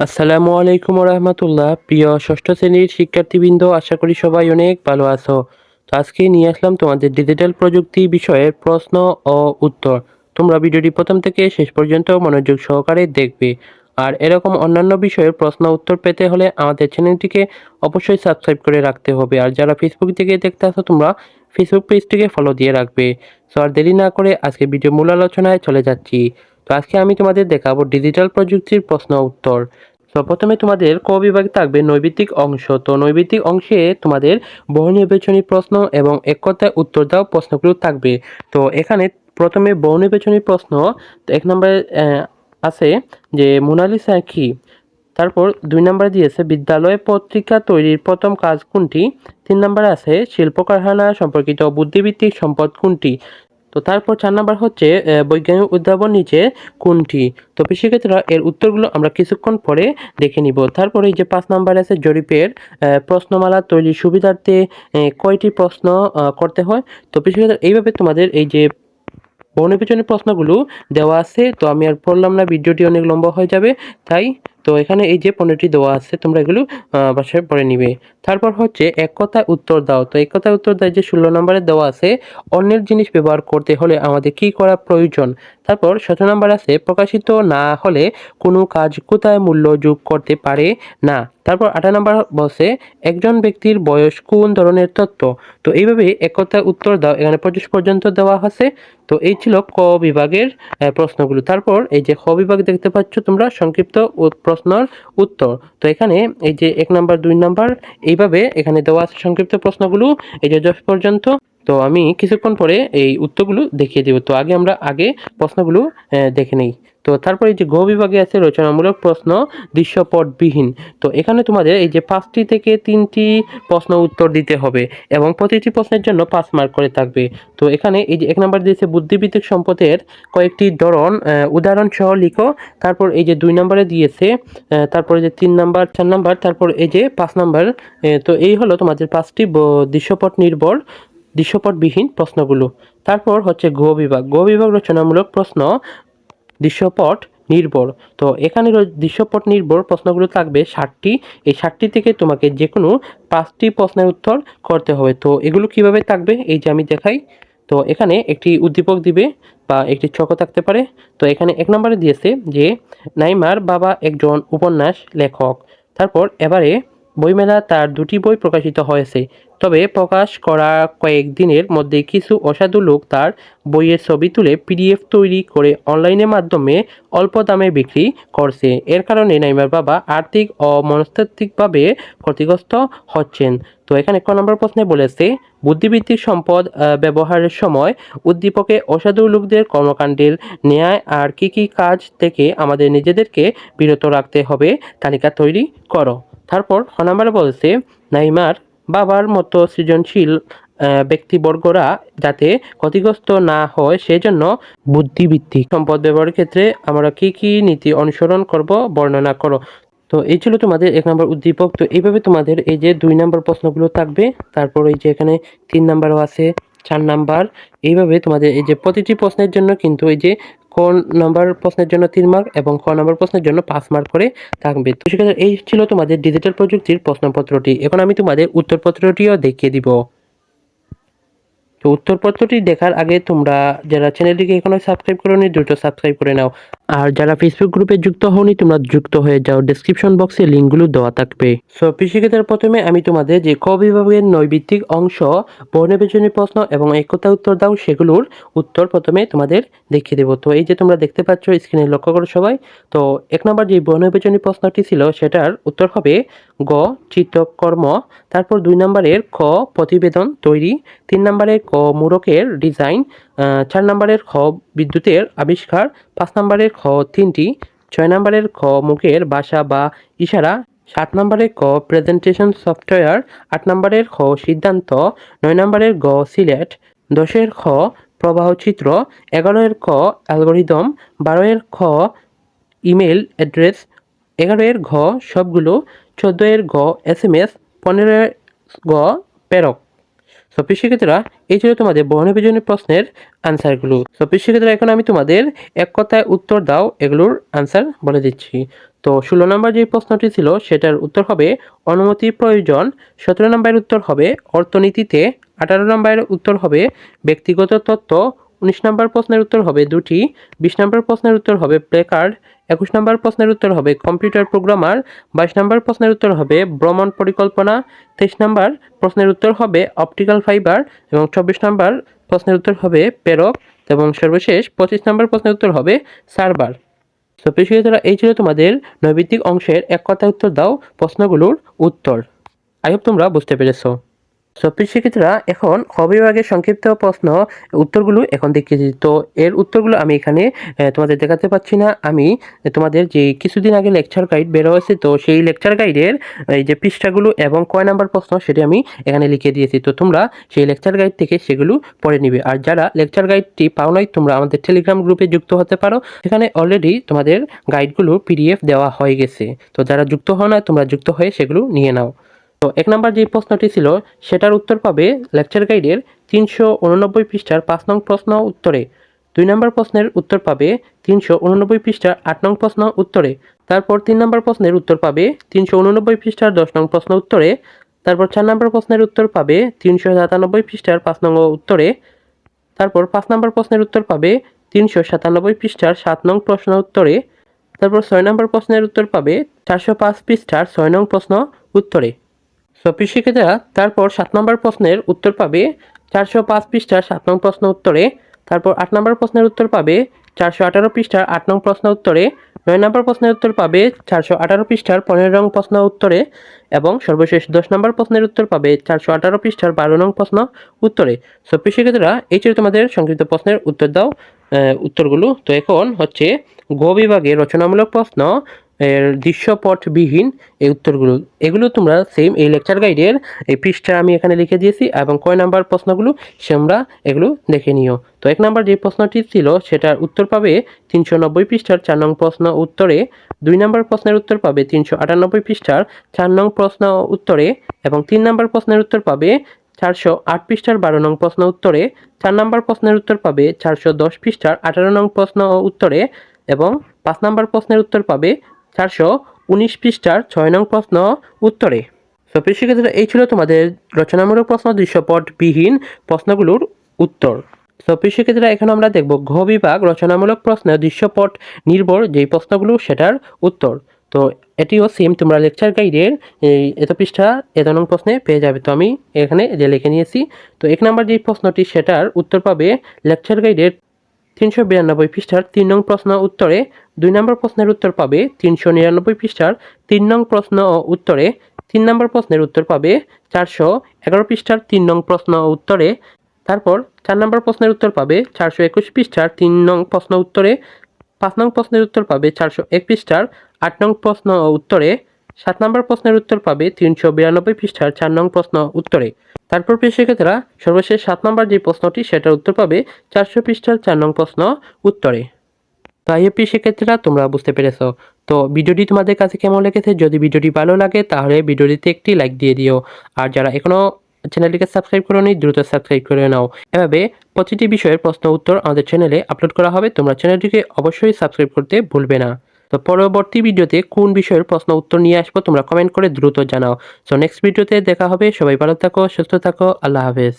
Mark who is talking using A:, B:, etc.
A: আসসালামু আলাইকুম রহমতুল্লাহ প্রিয় ষষ্ঠ শ্রেণির শিক্ষার্থীবৃন্দ, আশা করি সবাই অনেক ভালো আছো। তো আজকে নিয়ে আসলাম তোমাদের ডিজিটাল প্রযুক্তি বিষয়ের প্রশ্ন ও উত্তর। তোমরা ভিডিওটি প্রথম থেকে শেষ পর্যন্ত মনোযোগ সহকারে দেখবে। আর এরকম অন্যান্য বিষয়ের প্রশ্ন উত্তর পেতে হলে আমাদের চ্যানেলটিকে অবশ্যই সাবস্ক্রাইব করে রাখতে হবে। আর যারা ফেসবুক থেকে দেখতে আসো, তোমরা ফেসবুক পেজটিকে ফলো দিয়ে রাখবে। সো আর দেরি না করে আজকে ভিডিও মূল আলোচনায় চলে যাচ্ছি। তো আজকে আমি তোমাদের দেখাবো ডিজিটাল প্রযুক্তির প্রশ্ন উত্তর। তো প্রথমে তোমাদের ক বিভাগে থাকবে নৈবিত্তিক অংশ। তো নৈবিত্তিক অংশে তোমাদের বহু নির্বাচনী প্রশ্ন এবং এক কথায় উত্তর দাও প্রশ্নগুলো থাকবে। তো এখানে প্রথমে বহু নির্বাচনী প্রশ্ন এক নম্বরে আছে যে মোনালিসা কি? তারপর দুই নম্বরে দিয়েছে বিদ্যালয়ে পত্রিকা তৈরির প্রথম কাজ কোনটি? তিন নম্বরে আছে শিল্প কারখানা সম্পর্কিত বুদ্ধিভিত্তিক সম্পদ কোনটি? তো তারপর চার নাম্বার হচ্ছে বৈজ্ঞানিক উদ্ভাবন নিচে কোনটি? তো শিক্ষার্থীরা এর উত্তরগুলো আমরা কিছুক্ষণ পরে দেখে নিব। তারপরে যে পাঁচ নাম্বার আছে জরিপের প্রশ্নমালা তৈরির সুবিধার্থে কয়টি প্রশ্ন করতে হয়? তো শিক্ষার্থীরা এইভাবে তোমাদের এই যে বর্ণবিচনের প্রশ্নগুলো দেওয়া আছে, তো আমি আর পড়লাম না, ভিডিওটি অনেক লম্বা হয়ে যাবে, তাই তো এখানে এই যে পনেরোটি দেওয়া আছে, তোমরা এগুলো বাসায় পড়ে নিবে। তারপর হচ্ছে এক কথায় উত্তর দাও। তো এক কথায় উত্তর দেয় যে ষোলো নম্বরে দেওয়া আছে, অন্যের জিনিস ব্যবহার করতে হলে আমাদের কি করা প্রয়োজন? তারপর সতেরো নম্বর আছে, প্রকাশিত না হলে কোনো কাজ কোথায় মূল্য যোগ করতে পারে? না। তারপর আঠারো নম্বর বসে একজন ব্যক্তির বয়স কোন ধরনের তথ্য তো এইভাবে এক কথায় উত্তর দাও। এখানে পঁচিশ পর্যন্ত দেওয়া আছে। তো এই ছিল ক বিভাগের প্রশ্নগুলো। তারপর এই যে খ বিভাগ দেখতে পাচ্ছ তোমরা, সংক্ষিপ্ত উ- প্রশ্নের উত্তর। তো এখানে এই যে এক নাম্বার, দুই নাম্বার, এইভাবে এখানে দেওয়া আছে সংক্ষিপ্ত প্রশ্নগুলো। এই যে দশ পর্যন্ত। তো আমি কিছুক্ষণ পরে এই উত্তরগুলো দেখিয়ে দেব। তো আগে আমরা আগে প্রশ্নগুলো দেখে নেই। তো তারপরে যে গ বিভাগে আছে রচনামূলক প্রশ্ন দৃশ্যপটবিহীন। তো এখানে তোমাদের এই যে পাঁচটি থেকে তিনটি প্রশ্ন উত্তর দিতে হবে এবং প্রতিটি প্রশ্নের জন্য পাঁচ মার্ক করে থাকবে। তো এখানে এই যে এক নম্বর দিয়েছে বুদ্ধিভিত্তিক সম্পদের কয়েকটি ধরন উদাহরণ সহ লিখো। তারপর এই যে দুই নম্বরে দিয়েছে তারপরে যে তিন নাম্বার চার নাম্বার তারপর এই যে পাঁচ নাম্বার তো এই হলো তোমাদের পাঁচটি দৃশ্যপট নির্ভর, দৃশ্যপটবিহীন প্রশ্নগুলো। তারপর হচ্ছে গ বিভাগ। গ বিভাগ রচনামূলক প্রশ্ন দৃশ্যপট নির্ভর। তো এখানে দৃশ্যপট নির্ভর প্রশ্নগুলো থাকবে ষাটটি। এই ষাটটি থেকে তোমাকে যে কোনো পাঁচটি প্রশ্নের উত্তর করতে হবে। তো এগুলো কীভাবে থাকবে? এই যে আমি দেখাই। তো এখানে একটি উদ্দীপক দিবে বা একটি ছক থাকতে পারে। তো এখানে এক নম্বরে দিয়েছে যে, নাইমার বাবা একজন উপন্যাস লেখক। তারপর এবারে বইমেলা তার দুটি বই প্রকাশিত হয়েছে। তবে প্রকাশ করা কয়েকদিনের মধ্যে কিছু অসাধু লোক তার বইয়ের ছবি তুলে পিডিএফ তৈরি করে অনলাইনের মাধ্যমে অল্প দামে বিক্রি করছে। এর কারণে নাইমার বাবা আর্থিক ও মনস্তাত্ত্বিকভাবে ক্ষতিগ্রস্ত হচ্ছেন। তো এখানে ক নম্বর প্রশ্নে বলেছে, বুদ্ধিবৃত্তিক সম্পদ ব্যবহারের সময় উদ্দীপকে অসাধু লোকদের কর্মকাণ্ডের ন্যায় আর কি কি কাজ থেকে আমাদের নিজেদেরকে বিরত রাখতে হবে, তালিকা তৈরি করো। তারপর খ বলছে নাইমার বাবার মতো সৃজনশীল ব্যক্তিবর্গরা যাতে ক্ষতিগ্রস্ত না হয়, সেজন্য বুদ্ধিভিত্তিক সম্পদ ব্যবহারের ক্ষেত্রে আমরা কি কি নীতি অনুসরণ করব, বর্ণনা করো। তো এই ছিল তোমাদের এক নম্বর উদ্দীপক। তো এইভাবে তোমাদের এই যে দুই নম্বর প্রশ্নগুলো থাকবে, তারপর এই যে এখানে তিন নাম্বারও আছে, চার নাম্বার, এইভাবে তোমাদের এই যে প্রতিটি প্রশ্নের জন্য কিন্তু এই যে কোন নাম্বার প্রশ্নের জন্য তিন মার্ক এবং ক নাম্বার প্রশ্নের জন্য পাঁচ মার্ক করে থাকবে। তো সেক্ষেত্রে এই ছিল তোমাদের ডিজিটাল প্রযুক্তির প্রশ্নপত্রটি। এখন আমি তোমাদের উত্তরপত্রটিও দেখিয়ে দিব। তো উত্তরপত্রটি দেখার আগে তোমরা যারা চ্যানেলটিকে এখনও সাবস্ক্রাইব করোনি, দ্রুত সাবস্ক্রাইব করে নাও। আর যারা ফেসবুক গ্রুপে যুক্ত হওনি, তোমরা যুক্ত হয়ে যাও। ডেসক্রিপশন বক্সে লিঙ্কগুলো দেওয়া থাকবে। সো কৃষিক্ষেত্রের প্রথমে আমি তোমাদের যে ক বিভাগের নৈবিত্তিক অংশ বর্ণবিজনী প্রশ্ন এবং একতা উত্তর দাও, সেগুলোর উত্তর প্রথমে তোমাদের দেখিয়ে দেবো। তো এই যে তোমরা দেখতে পাচ্ছ স্ক্রিনে লক্ষ্য করো সবাই। তো এক নম্বর যে বর্ণবিজনী প্রশ্নটি ছিল, সেটার উত্তর হবে গ চিত্রকর্ম তারপর দুই নম্বরের খ, প্রতিবেদন তৈরি। তিন নম্বরের ক মূরকের ডিজাইন চার নম্বরের খ বিদ্যুতের আবিষ্কার, পাঁচ নম্বরের খ তিনটি, ছয় নম্বরের খ মুখের বাসা বা ইশারা, সাত নম্বরের ক প্রেজেন্টেশন সফটওয়্যার, আট নম্বরের খ সিদ্ধান্ত, নয় নম্বরের গ সিলেট, দশের খ প্রবাহ চিত্র, এগারোয়ের খ অ্যালগোরিদম, বারোয়ের খ ইমেল অ্যাড্রেস, এগারোয়ের ঘ সবগুলো, চোদ্দোয়ের গ এস এম এস পনেরোয়ের গ প্রেরক প্রিয় শিক্ষার্থীরা, এই ছিল তোমাদের বর্ণবিজনী প্রশ্নের আনসারগুলো সফিস শিক্ষার্থীরা, এখন আমি তোমাদের এক কথায় উত্তর দাও, এগুলোর আনসার বলে দিচ্ছি। তো, ষোলো নম্বর যে প্রশ্নটি ছিল, সেটার উত্তর হবে অনুমতি প্রয়োজন। সতেরো নম্বরের উত্তর হবে অর্থনীতিতে। আঠারো নম্বরের উত্তর হবে ব্যক্তিগত তত্ত্ব উনিশ নম্বর প্রশ্নের উত্তর হবে দুটি, বিশ নম্বর প্রশ্নের উত্তর হবে প্লে কার্ড একুশ নম্বর প্রশ্নের উত্তর হবে কম্পিউটার প্রোগ্রামার, বাইশ নম্বর প্রশ্নের উত্তর হবে ভ্রমণ পরিকল্পনা, তেইশ নম্বর প্রশ্নের উত্তর হবে অপটিক্যাল ফাইবার এবং চব্বিশ নম্বর প্রশ্নের উত্তর হবে প্রেরক এবং সর্বশেষ পঁচিশ নম্বর প্রশ্নের উত্তর হবে সার্ভার। তো শিক্ষার্থীরা, এই ছিল তোমাদের নৈবিত্তিক অংশের এক কথায় উত্তর দাও প্রশ্নগুলোর উত্তর। আই হোপ তোমরা বুঝতে পেরেছ। সো শিক্ষিতরা এখন খ বিভাগের সংক্ষিপ্ত প্রশ্ন উত্তরগুলো এখন দেখিয়েছি। তো এর উত্তরগুলো আমি এখানে তোমাদের দেখাতে পাচ্ছি না। আমি তোমাদের যে কিছুদিন আগে লেকচার গাইড বের হয়েছে, তো সেই লেকচার গাইডের এই যে পৃষ্ঠাগুলো এবং কয় নাম্বার প্রশ্ন সেটি আমি এখানে লিখে দিয়েছি। তো তোমরা সেই লেকচার গাইড থেকে সেগুলো পড়ে নিবে। আর যারা লেকচার গাইডটি পাও নাই, তোমরা আমাদের টেলিগ্রাম গ্রুপে যুক্ত হতে পারো। এখানে অলরেডি তোমাদের গাইডগুলো পিডিএফ দেওয়া হয়ে গেছে। তো যারা যুক্ত হও না তোমরা যুক্ত হয়ে সেগুলো নিয়ে নাও। তো এক নম্বর যে প্রশ্নটি ছিল, সেটার উত্তর পাবে লেকচার গাইডের তিনশো উননব্বই পৃষ্ঠার পাঁচ নং প্রশ্ন উত্তরে। দুই নম্বর প্রশ্নের উত্তর পাবে তিনশো উননব্বই পৃষ্ঠার আট নং প্রশ্ন উত্তরে। তারপর তিন নম্বর প্রশ্নের উত্তর পাবে তিনশো উননব্বই পৃষ্ঠার দশ নং প্রশ্ন উত্তরে। তারপর চার নম্বর প্রশ্নের উত্তর পাবে তিনশো সাতানব্বই পৃষ্ঠার পাঁচ নং উত্তরে। তারপর পাঁচ নম্বর প্রশ্নের উত্তর পাবে তিনশো সাতানব্বই পৃষ্ঠার সাত নং প্রশ্ন উত্তরে। তারপর ছয় নম্বর প্রশ্নের উত্তর পাবে চারশো পাঁচ পৃষ্ঠার ছয় নং প্রশ্ন উত্তরে। সফি শিক্ষিতরা তারপর সাত নম্বর প্রশ্নের উত্তর পাবে চারশো পাঁচ পৃষ্ঠার সাত নং প্রশ্ন উত্তরে। তারপর আট নম্বর প্রশ্নের উত্তর পাবে চারশো আঠারো পৃষ্ঠার আট নং প্রশ্ন উত্তরে। নয় নম্বর প্রশ্নের উত্তর পাবে চারশো আঠারো পৃষ্ঠার পনেরো নং প্রশ্ন উত্তরে এবং সর্বশেষ দশ নম্বর প্রশ্নের উত্তর পাবে চারশো আঠারো পৃষ্ঠার বারো নং প্রশ্ন উত্তরে। সফি শিক্ষিতরা এই ছিল তোমাদের সংক্ষিপ্ত প্রশ্নের উত্তর দাও উত্তরগুলো। তো এখন হচ্ছে গ বিভাগে রচনামূলক প্রশ্ন এর দৃশ্যপটবিহীন এই উত্তরগুলো। এগুলো তোমরা সেম এই লেকচার গাইডের এই পৃষ্ঠা আমি এখানে লিখে দিয়েছি এবং কয় নাম্বার প্রশ্নগুলো তোমরা এগুলো দেখে নিও। তো এক নাম্বার যে প্রশ্নটি ছিল, সেটার উত্তর পাবে তিনশো নব্বই পৃষ্ঠার চার নং প্রশ্ন উত্তরে, দুই নম্বর প্রশ্নের উত্তর পাবে তিনশো আটানব্বই পৃষ্ঠার চার নং প্রশ্ন উত্তরে এবং তিন নম্বর প্রশ্নের উত্তর পাবে চারশো আট পৃষ্ঠার বারো নং প্রশ্ন উত্তরে, চার নম্বর প্রশ্নের উত্তর পাবে চারশো দশ পৃষ্ঠার আঠারো নং প্রশ্ন উত্তরে এবং পাঁচ নম্বর প্রশ্নের উত্তর পাবে চারশো উনিশ পৃষ্ঠার ছয় নং প্রশ্ন উত্তরে। তো শিক্ষার্থীরা, এই ছিল তোমাদের রচনামূলক প্রশ্ন দৃশ্যপটবিহীন প্রশ্নগুলোর উত্তর। তো শিক্ষার্থীরা, এখন আমরা দেখব ঘ বিভাগ রচনামূলক প্রশ্ন দৃশ্যপট নির্ভর যেই প্রশ্নগুলো সেটার উত্তর। তো, এটিও সেম তোমরা লেকচার গাইডের এই এত পৃষ্ঠা, এত নং প্রশ্নে পেয়ে যাবে। তো, আমি এখানে যে লিখে নিয়েছি, তো, এক নম্বর যে প্রশ্নটি সেটার উত্তর পাবে লেকচার গাইডের তিনশো বিরানব্বই পৃষ্ঠার তিন নং প্রশ্ন উত্তরে। দুই নম্বর প্রশ্নের উত্তর পাবে তিনশো নিরানব্বই পৃষ্ঠার তিন নং প্রশ্ন ও উত্তরে তিন নম্বর প্রশ্নের উত্তর পাবে চারশো এগারো পৃষ্ঠার তিন নং প্রশ্ন ও উত্তরে। তারপর চার নম্বর প্রশ্নের উত্তর পাবে চারশো একুশ পৃষ্ঠার তিন নং প্রশ্ন উত্তরে। পাঁচ নং প্রশ্নের উত্তর পাবে চারশো এক পৃষ্ঠার আট নং প্রশ্ন ও উত্তরে। সাত নম্বর প্রশ্নের উত্তর পাবে তিনশো বিরানব্বই পৃষ্ঠার চার নং প্রশ্ন উত্তরে। তারপর শিক্ষার্থীরা, সর্বশেষ সাত নম্বর যে প্রশ্নটি, সেটার উত্তর পাবে চারশো পৃষ্ঠার চার নং প্রশ্ন উত্তরে। তো আইএ প্রিয় শিক্ষার্থীরা তোমরা বুঝতে পেরেছ। তো ভিডিওটি তোমাদের কাছে কেমন লেগেছে? যদি ভিডিওটি ভালো লাগে তাহলে ভিডিওটিতে একটি লাইক দিয়ে দিও। আর যারা এখনও চ্যানেলটিকে সাবস্ক্রাইব করোনি, দ্রুত সাবস্ক্রাইব করে নাও। এভাবে প্রতিটি বিষয়ের প্রশ্ন উত্তর আমাদের চ্যানেলে আপলোড করা হবে। তোমরা চ্যানেলটিকে অবশ্যই সাবস্ক্রাইব করতে ভুলবে না। তো পরবর্তী ভিডিওতে কোন বিষয়ের প্রশ্ন উত্তর নিয়ে আসব তোমরা কমেন্ট করে দ্রুত জানাও। সো নেক্সট ভিডিওতে দেখা হবে। সবাই ভালো থাকো, সুস্থ থাকো। আল্লাহ হাফেজ।